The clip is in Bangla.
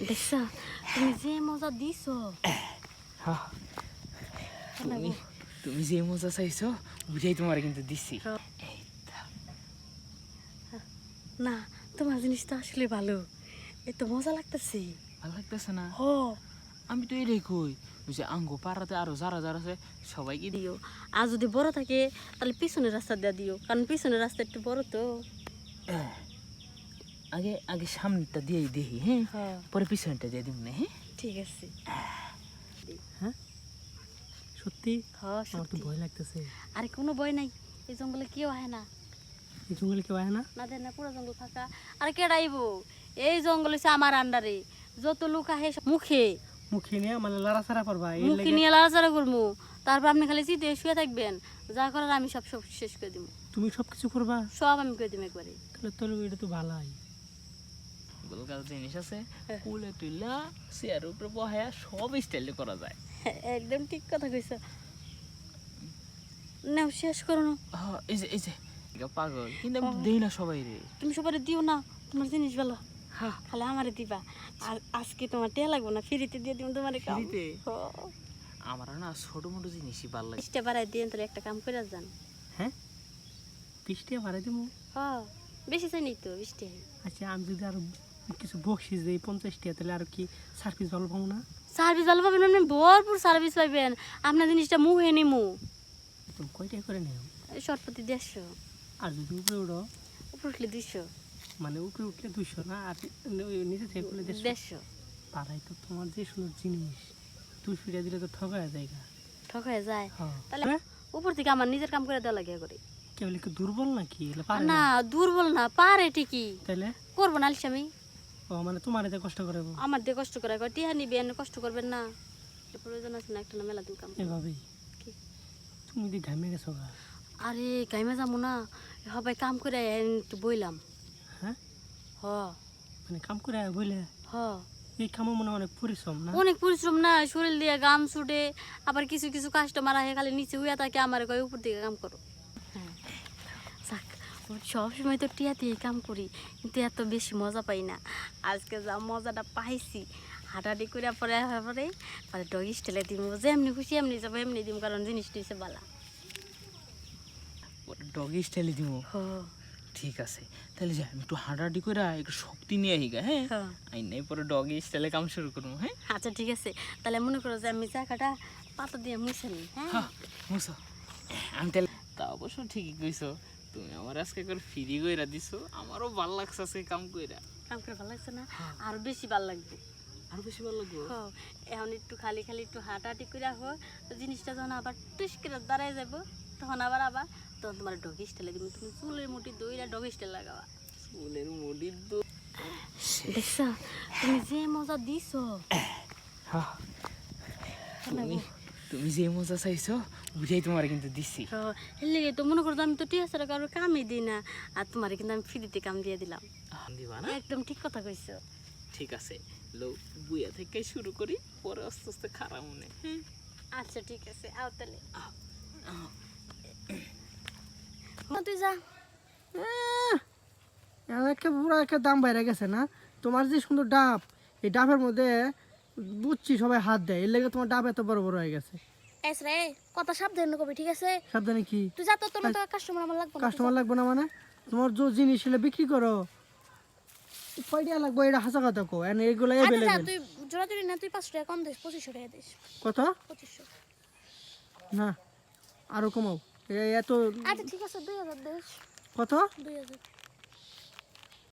দেখছা তুমি যে মজা দিছো তুমি তুমি যে মজা চাইছো বুঝাই তোমার কিন্তু দিছি। না তোমার জিনিসটা আসলে ভালো এ তো মজা লাগতেছে ভালো লাগতেছে না হ আমি তো এটাই কই যে আঙ্গ পাড়াতে আরও যারা যারা আছে সবাইকে দিও আর যদি বড় থাকে তাহলে পিছনের রাস্তা দিয়ে দিও কারণ পিছনের রাস্তা একটু বড় তো আগে আগে সামনেরটা দিয়েই দেখি হ্যাঁ? হ্যাঁ। পরে পিছনটা দিয়ে দিব না হ্যাঁ? ঠিক আছে। হ্যাঁ? সত্যি? হ্যাঁ আমার তো ভয় লাগতেছে। আরে কোনো ভয় নাই এই জঙ্গলে কেউ হয় না। এই জঙ্গলে কেউ আয় না? না দেন না পুরো জঙ্গল ফাঁকা। আরে কেডাইব এই জঙ্গল হচ্ছে আমার আন্ডারে। যত লোক আহে মুখে। মুখে নিয়ে মানে লাড়াছাড়া করবা মুখে নিয়ে লাড়াচাড়া করব তারপর আপনি খালি চিতে শুয়ে থাকবেন। যা করার আমি সব সব শেষ করে দিব তুমি সব কিছু করবা? সব আমি করে দিব একবারে। তাহলে তো এটা তো ভালোই। গোলগাল জিনিস আছে হ্যাঁ। কুলে টুলা চেয়ার উপরে বহায়া সব স্টাইলে করা যায়। একদম ঠিক কথা কইছ। নাও শেষ করো না হ্যাঁ, এই যে এই যে পাগল কিন্তু হ্যাঁ। দেই না সবাই রে? তুমি সবাই দিও না তোমার জিনিস ভালো। হ্যাঁ খালি আমারে দিবা। আর আজকে তোমার টিয়া লাগবো না ফ্রিতে দিয়ে দিব তোমার ফ্রিতে? আমার না ছোট মোটো জিনিসই ভালো লাগে। বিশটা বাড়াই দিয়ে তাহলে একটা কাম করে যান। হ্যাঁ? বৃষ্টি ভাড়া দিব হ বেশি চাই নেই তো বৃষ্টি আচ্ছা আমি যদি আরও কিছু বকশিস দিই পঞ্চাশ টাকা তাহলে আর কি সার্ভিস ভালো পাবো না? সার্ভিস ভালো পাবেন আপনি ভরপুর সার্ভিস পাইবেন আপনার জিনিসটা মুহে নিমু। তুমি কয়টাই করে নেও? শর্টপতি দেড়শো। আর যদি উপরে উঠো? উপর উঠলে দুশো মানে উপরে উঠলে দুইশো না আর নিচে থেকে করলে দেড়শো? পাড়াই তো তোমার যে সুন্দর জিনিস দুশো টাকা দিলে তো ঠকায় জায়গা। ঠক হয়ে যায়। হ্যাঁ। তাহলে উপর থেকে আমার নিজের কাম করে দেওয়া লাগে করে কেবল কি দুর্বল নাকি? না দুর্বল না পারে ঠিকই। তাহলে? করব না আলিস আমি ও মানে তোমার এতে কষ্ট করে আমার দিয়ে কষ্ট করে কয় টিহা নিবেন কষ্ট করবেন না। প্রয়োজন আছে না একটা না মেলা দিন কাম এভাবেই? তুমি দি ঘামে গেছো গা? আরে গাইমা যাব না। সবাই কাম করে একটু বইলাম। হ্যাঁ? হ। মানে কাম করে বলে হ। এই কামও মনে অনেক পরিশ্রম না? অনেক পরিশ্রম না শরীর দিয়ে গাম ছুটে আবার কিছু কিছু কাস্টমার আহে খালি নিচে হইয়া থাকে আমার কয় উপর দিকে কাম করো। যাক সব সময় তো টিয়া দিয়ে কাম করি কিন্তু এত বেশি মজা পাই না। আজকে যা মজাটা পাইছি হাঁটাহাঁটি করে পরে পরে পরে ডগ স্টাইলে দিব যেমনি খুশি এমনি যাব এমনি দিব কারণ জিনিসটা হচ্ছে বালা। ডগি স্টাইলে দিব ঠিক আছে। তাহলে যাই আমি একটু হাঁটাহাঁটি করে একটু শক্তি নিয়ে আহি গা হ্যাঁ? আই নাই পরে ডগি স্টাইলে কাম শুরু করব হ্যাঁ? আচ্ছা ঠিক আছে। তাহলে মনে করো যে আমি জায়গাটা পাতা দিয়ে মুছে নিই হ্যাঁ? হ্যাঁ মুসো আমি তাহলে তা অবশ্য ঠিকই কইছো। তুমি আমার আজকে করে ফ্রি কইরা দিছো। আমারও ভালো লাগছে আজকে কাম কইরা। কাম করে ভালো লাগছে না? আরও বেশি ভালো লাগবে। আর বেশি ভালো লাগবে? এখন একটু খালি খালি একটু হাঁটাহাঁটি করে হো তো জিনিসটা যখন আবার টুস করে দাঁড়ায় যাব তখন আবার আবার তখন তোমার ডগি স্টাইলে দিবি তুমি চুলের মুঠি দইরা ডগি স্টাইল লাগাবা। ফুলের মুড়ির দো দেখছ তুমি যে মজা দিছো। হ্যাঁ। তুমি যে মজা চাইছো বুঝাই তোমার কিন্তু দিছি। হেলে তো মনে করতো আমি তো টিয়া ছাড়া কারোর কামই দিই না। আর তোমার কিন্তু আমি ফ্রিতে কাম দিয়ে দিলাম। দিবা না? একদম ঠিক কথা কইছো। ঠিক আছে লো বুয়া থেকে শুরু করি পরে আস্তে আস্তে খারাপ মনে হ্যাঁ? আচ্ছা ঠিক আছে আও তাহলে। হ্যাঁ, তুই যা। একে পুরো একটা দাম বাইরে গেছে না? তোমার যে সুন্দর ডাব এই ডাবের মধ্যে বুঝছি সবাই হাত দেয় এর লেগে তোমার ডাব এত বড় বড় হয়ে গেছে। এস রে কথা সাবধানে কবি ঠিক আছে? সাবধানে কি? তুই যা তো তোমার তো কাস্টমার আমার লাগবে কাস্টমার লাগবে না মানে? তোমার যে জিনিস এলে বিক্রি করো। কয়টা লাগবে? এটা হাসা কথা কো এন এগুলো আচ্ছা তুই জোড়া জোড়ি না তুই পাঁচশো টাকা কম দিস পঁচিশশো টাকা দিস। কত? পঁচিশশো। না আরও কমাও। এত আচ্ছা ঠিক আছে দুই হাজার দিস। কত? দুই হাজার।